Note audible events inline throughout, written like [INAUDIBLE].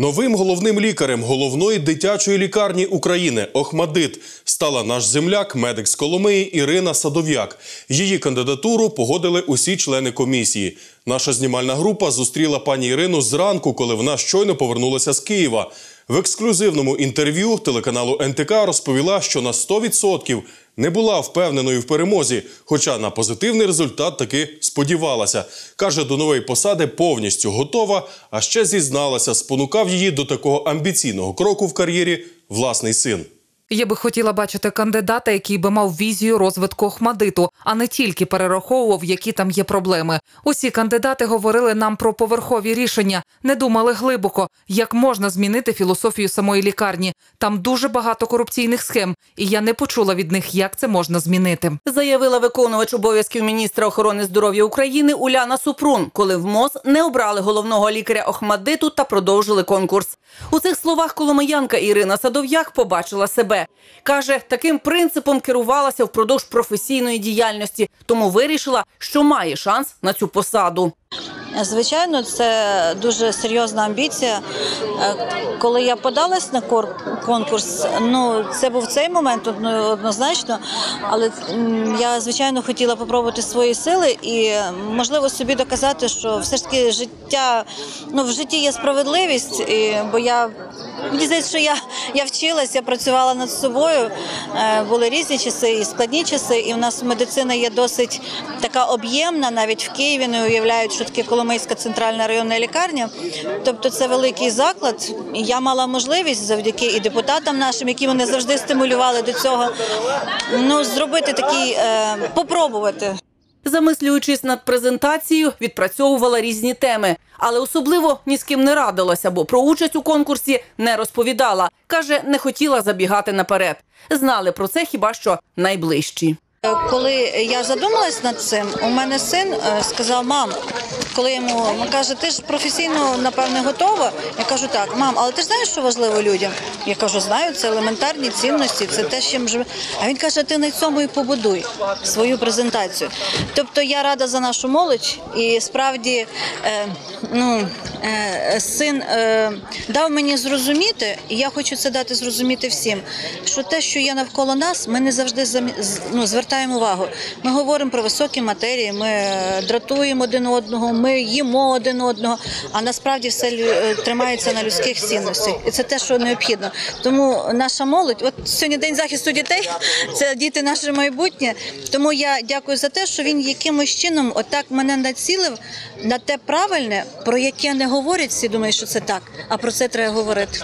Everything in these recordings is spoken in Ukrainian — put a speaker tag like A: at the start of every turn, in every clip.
A: Новим головним лікарем головної дитячої лікарні України Охмадит стала наш земляк, медик з Коломиї Ірина Садов'як. Її кандидатуру погодили усі члени комісії. Наша знімальна група зустріла пані Ірину зранку, коли вона щойно повернулася з Києва. В ексклюзивному інтерв'ю телеканалу НТК розповіла, що на 100% не була впевненою в перемозі, хоча на позитивний результат таки сподівалася. Каже, до нової посади повністю готова, а ще зізналася, спонукав її до такого амбіційного кроку в кар'єрі власний син.
B: Я би хотіла бачити кандидата, який би мав візію розвитку Охмадиту, а не тільки перераховував, які там є проблеми. Усі кандидати говорили нам про поверхові рішення, не думали глибоко, як можна змінити філософію самої лікарні. Там дуже багато корупційних схем, і я не почула від них, як це можна змінити.
C: заявила виконувач обов'язків міністра охорони здоров'я України Уляна Супрун, коли в МОЗ не обрали головного лікаря Охмадиту та продовжили конкурс. У цих словах коломиянка Ірина Садов'як побачила себе. Каже, таким принципом керувалася впродовж професійної діяльності, тому вирішила, що має шанс на цю посаду.
D: Звичайно, це дуже серйозна амбіція. Е, Коли я подалась на конкурс, ну це був цей момент одно- однозначно. Але я звичайно хотіла попробувати свої сили і можливо собі доказати, що все ж таки життя ну в житті є справедливість, і, бо я мені здається, що я, я вчилась, я працювала над собою. Е, Були різні часи і складні часи, і в нас медицина є досить така об'ємна, навіть в Києві не уявляють, що таке Коломийська центральна районна лікарня. Тобто це великий заклад. І я мала можливість завдяки і депутатам нашим, які мене завжди стимулювали до цього, ну зробити такий, е, попробувати.
C: Замислюючись над презентацією, відпрацьовувала різні теми, але особливо ні з ким не радилася, бо про участь у конкурсі не розповідала. Каже, не хотіла забігати наперед. Знали про це хіба що найближчі.
D: Е, Коли я задумалась над цим, у мене син е, сказав: мам, коли йому каже, ти ж професійно напевне готова. Я кажу, так, мам, але ти ж знаєш, що важливо людям? Я кажу, знаю, це елементарні цінності, це те, чим живе. А він каже, ти на цьому і побудуй свою презентацію. Тобто я рада за нашу молодь, і справді е, ну, син дав мені зрозуміти, і я хочу це дати зрозуміти всім, що те, що є навколо нас, ми не завжди ну, звертаємо увагу. Ми говоримо про високі матерії, ми е, дратуємо один одного, ми їмо один одного, а насправді все е, тримається на людських цінностях. І це те, що необхідно. Тому наша молодь, от сьогодні день захисту дітей, [LAUGHS] це діти наше майбутнє. Тому я дякую за те, що він якимось чином отак мене націлив на те правильне, про яке не говорять всі, думають, що це так, а про це треба говорити.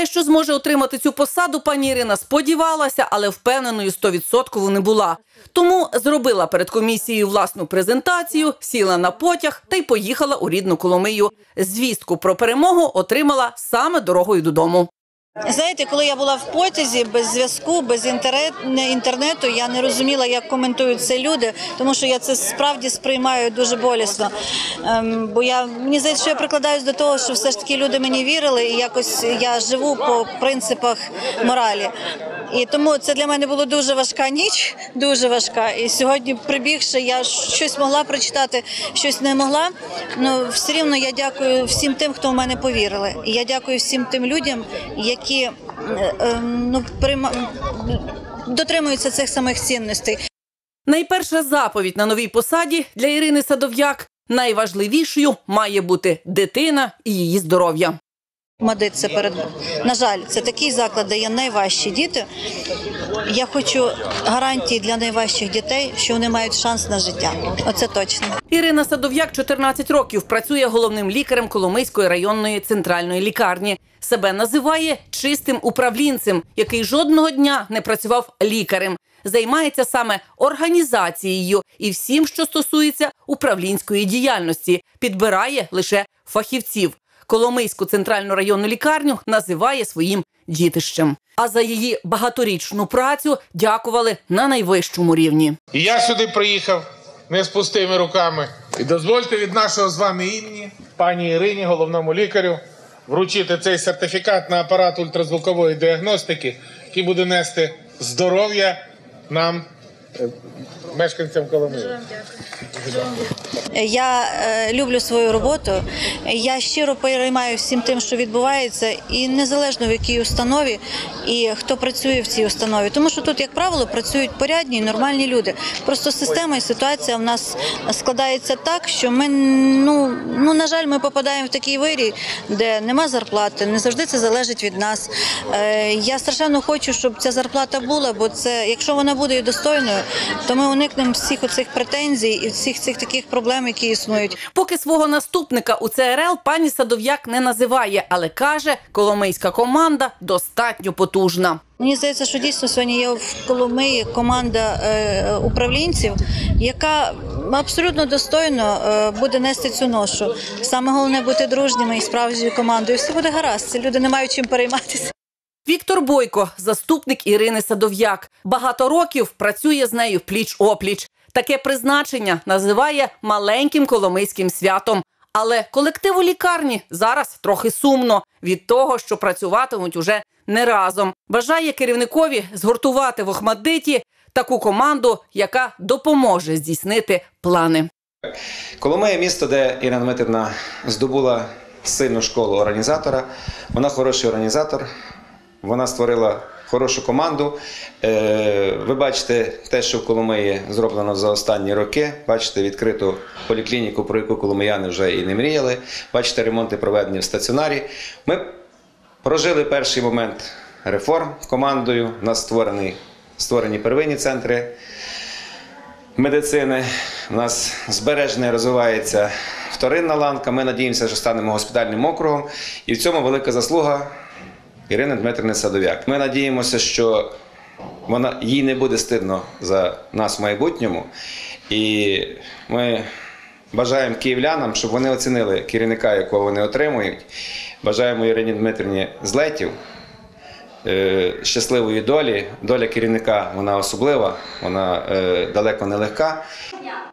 C: Те, що зможе отримати цю посаду, пані Ірина сподівалася, але впевненою 100% не була. Тому зробила перед комісією власну презентацію, сіла на потяг та й поїхала у рідну Коломию. Звістку про перемогу отримала саме дорогою додому.
D: Знаєте, коли я була в потязі без зв'язку, без інтернет, інтернету, я не розуміла, як коментують це люди, тому що я це справді сприймаю дуже болісно. Ем, бо я мені здається, що я прикладаюсь до того, що все ж таки люди мені вірили, і якось я живу по принципах моралі. І тому це для мене було дуже важка ніч, дуже важка. І сьогодні, прибігши, я щось могла прочитати, щось не могла. Ну все рівно я дякую всім тим, хто в мене повірили. І я дякую всім тим людям, які е, е, ну прийма... дотримуються цих самих цінностей.
C: Найперша заповідь на новій посаді для Ірини Садов'як найважливішою має бути дитина і її здоров'я.
D: Мадит це перед на жаль, це такий заклад, де є найважчі діти. Я хочу гарантії для найважчих дітей, що вони мають шанс на життя. Оце точно.
C: Ірина Садов'як 14 років працює головним лікарем Коломийської районної центральної лікарні. Себе називає чистим управлінцем, який жодного дня не працював лікарем. Займається саме організацією і всім, що стосується управлінської діяльності, підбирає лише фахівців. Коломийську центральну районну лікарню називає своїм дітищем. А за її багаторічну працю дякували на найвищому рівні.
E: І я сюди приїхав не з пустими руками. І дозвольте від нашого з вами імені, пані Ірині, головному лікарю, вручити цей сертифікат на апарат ультразвукової діагностики, який буде нести здоров'я нам мешканцям Коломиї.
D: Я е, люблю свою роботу. Я щиро переймаю всім тим, що відбувається, і незалежно в якій установі і хто працює в цій установі. Тому що тут, як правило, працюють порядні і нормальні люди. Просто система і ситуація в нас складається так, що ми ну, ну на жаль, ми попадаємо в такий вирій, де нема зарплати. Не завжди це залежить від нас. Е, Я страшенно хочу, щоб ця зарплата була, бо це, якщо вона буде і достойною, то ми уникнемо всіх оцих претензій і всіх цих таких проблем, які існують.
C: Поки свого наступника у ЦРЛ пані Садов'як не називає, але каже, коломийська команда достатньо потужна.
D: Мені здається, що дійсно сьогодні є в Коломиї команда е, управлінців, яка абсолютно достойно е, буде нести цю ношу. Саме головне бути дружніми і справжньою командою. Все буде гаразд. Ці люди не мають чим перейматися.
C: Віктор Бойко, заступник Ірини Садов'як, багато років працює з нею пліч опліч. Таке призначення називає маленьким коломийським святом. Але колективу лікарні зараз трохи сумно від того, що працюватимуть уже не разом. Бажає керівникові згуртувати в Охмадиті таку команду, яка допоможе здійснити плани.
F: Коломия місто, де Ірина Дмитрівна здобула сильну школу організатора. Вона хороший організатор, вона створила хорошу команду. Е, Ви бачите те, що в Коломиї зроблено за останні роки. Бачите відкриту поліклініку, про яку коломияни вже і не мріяли. Бачите ремонти проведені в стаціонарі. Ми прожили перший момент реформ командою. У нас створений, створені первинні центри медицини. У нас збережена розвивається вторинна ланка. Ми надіємося, що станемо госпітальним округом. І в цьому велика заслуга Ірини Дмитрівни Садов'як. Ми надіємося, що вона їй не буде стидно за нас в майбутньому. І ми бажаємо київлянам, щоб вони оцінили керівника, якого вони отримують. Бажаємо Ірині Дмитрівні злетів, е, щасливої долі. Доля керівника вона особлива, вона е, далеко не легка.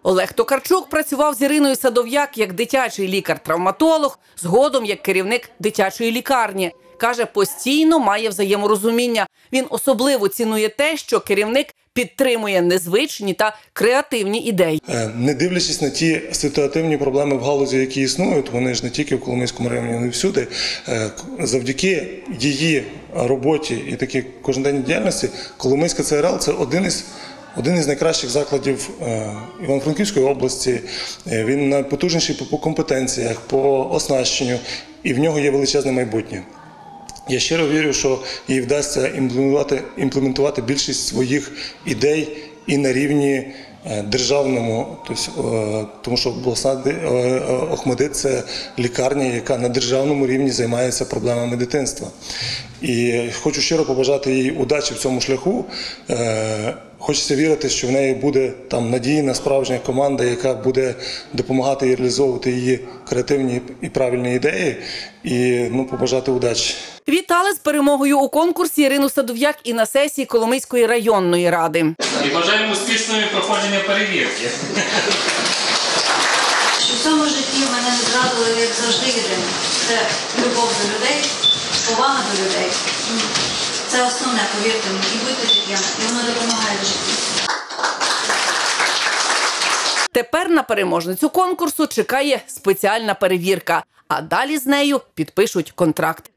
C: Олег Токарчук працював з Іриною Садов'як як дитячий лікар-травматолог, згодом як керівник дитячої лікарні. Каже, постійно має взаєморозуміння. Він особливо цінує те, що керівник підтримує незвичні та креативні ідеї.
G: Е, Не дивлячись на ті ситуативні проблеми в галузі, які існують, вони ж не тільки в Коломийському районі, вони всюди. Е, Завдяки її роботі і такій кожноденній діяльності, Коломийська ЦРЛ це один із. Один із найкращих закладів е, Івано-Франківської області. Е, Він найпотужніший по- компетенціях, по оснащенню, і в нього є величезне майбутнє. Я щиро вірю, що їй вдасться імплементувати, імплементувати більшість своїх ідей і на рівні е, державному, тому що обласна ди- Охмадит це лікарня, яка на державному рівні займається проблемами дитинства. І хочу щиро побажати їй удачі в цьому шляху. Е, Хочеться вірити, що в неї буде там надійна справжня команда, яка буде допомагати їй реалізовувати її креативні і правильні ідеї, і ну побажати удачі.
C: Вітали з перемогою у конкурсі Ірину Садов'як і на сесії Коломийської районної ради.
H: І бажаємо успішного проходження перевірки.
D: У цьому житті мене не зрадили, як завжди, єдине. Це любов до людей, повага до людей. Це основне, повірте мені, і будьте життям, і воно допомагає в житті.
C: Тепер на переможницю конкурсу чекає спеціальна перевірка, а далі з нею підпишуть контракт.